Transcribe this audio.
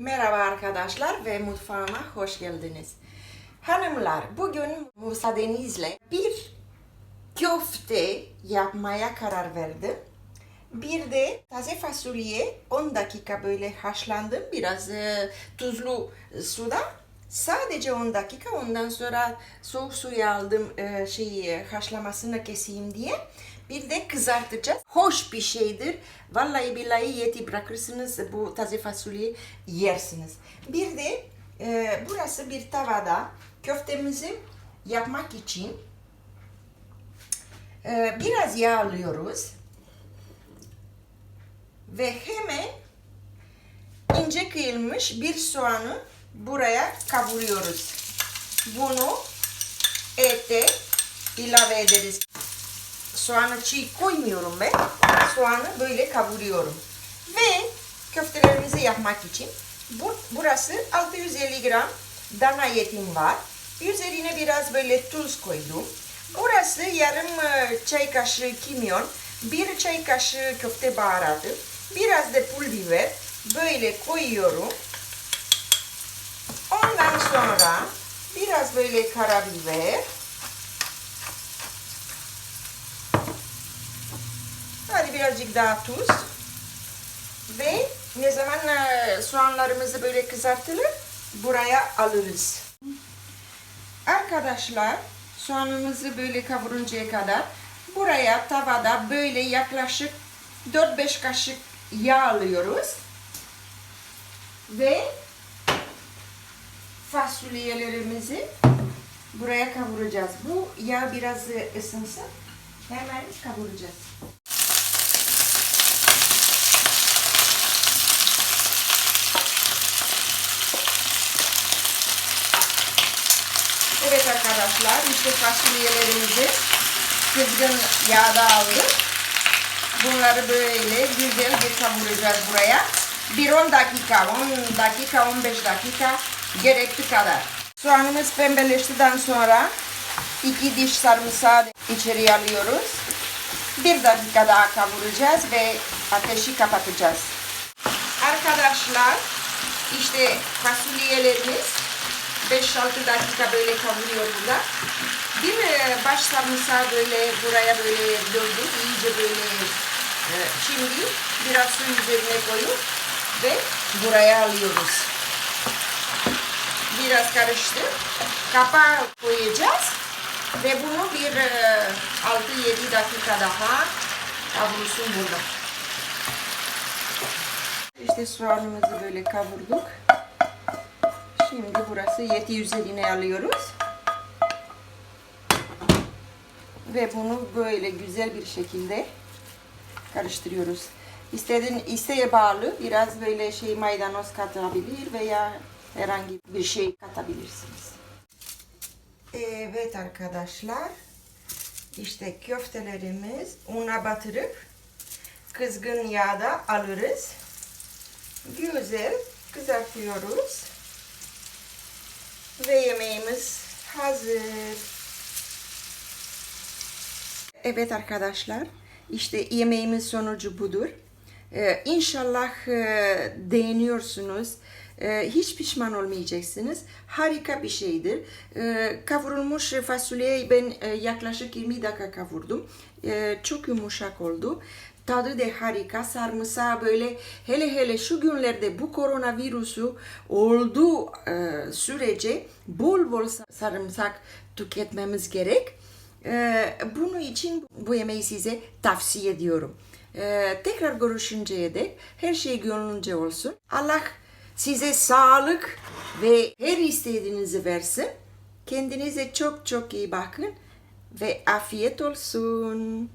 Merhaba arkadaşlar ve mutfağıma hoş geldiniz. Hanımlar, bugün müsaadenizle bir köfte yapmaya karar verdim. Bir de taze fasulye 10 dakika böyle haşlandım. Biraz e, tuzlu suda. Sadece 10 dakika ondan sonra soğuk suya aldım e, şeyi haşlamasını keseyim diye. Bir de kızartacağız. Hoş bir şeydir. Vallahi billahi yeti bırakırsınız bu taze fasulyeyi yersiniz. Bir de e, burası bir tavada köftemizi yapmak için e, biraz yağ alıyoruz. Ve hemen ince kıyılmış bir soğanı buraya kavuruyoruz. Bunu ete ilave ederiz. Soğanı çiğ koymuyorum ben. Soğanı böyle kavuruyorum. Ve köftelerimizi yapmak için bu, burası 650 gram dana etim var. Üzerine biraz böyle tuz koydum. Burası yarım e, çay kaşığı kimyon, bir çay kaşığı köfte baharatı, biraz da pul biber böyle koyuyorum. Ondan sonra biraz böyle karabiber, Birazcık daha tuz. Ve ne zaman e, soğanlarımızı böyle kızartılır buraya alırız. Arkadaşlar soğanımızı böyle kavuruncaya kadar buraya tavada böyle yaklaşık 4-5 kaşık yağ alıyoruz. Ve fasulyelerimizi buraya kavuracağız. Bu yağ biraz ısınsın. Hemen kavuracağız. Evet arkadaşlar işte fasulyelerimizi kızgın yağda aldık. Bunları böyle güzel bir kavuracağız buraya. Bir 10 dakika, 10 dakika, 15 dakika gerekli kadar. Soğanımız pembeleştikten sonra iki diş sarımsağı içeri alıyoruz. Bir dakika daha kavuracağız ve ateşi kapatacağız. Arkadaşlar işte fasulyelerimiz 5-6 dakika böyle kavuruyoruz da. Bir e, baş sarımsağı böyle buraya böyle döndük. iyice böyle e, şimdi biraz su üzerine koyup ve buraya alıyoruz. Biraz karıştı. Kapağı koyacağız. Ve bunu bir e, 6-7 dakika daha kavrulsun burada. İşte soğanımızı böyle kavurduk. Şimdi burası yeti üzerine alıyoruz. Ve bunu böyle güzel bir şekilde karıştırıyoruz. İstediğin isteğe bağlı biraz böyle şey maydanoz katabilir veya herhangi bir şey katabilirsiniz. Evet arkadaşlar. İşte köftelerimiz una batırıp kızgın yağda alırız. Güzel kızartıyoruz. Ve yemeğimiz hazır. Evet arkadaşlar, işte yemeğimiz sonucu budur. Ee, inşallah e, beğeniyorsunuz. Ee, hiç pişman olmayacaksınız. Harika bir şeydir. Ee, kavrulmuş fasulyeyi ben e, yaklaşık 20 dakika kavurdum. Ee, çok yumuşak oldu. Tadı da harika. Sarımsağı böyle hele hele şu günlerde bu koronavirüsü olduğu e, sürece bol bol sarımsak tüketmemiz gerek. E, bunun için bu yemeği size tavsiye ediyorum. E, tekrar görüşünceye dek her şey gönlünce olsun. Allah size sağlık ve her istediğinizi versin. Kendinize çok çok iyi bakın ve afiyet olsun.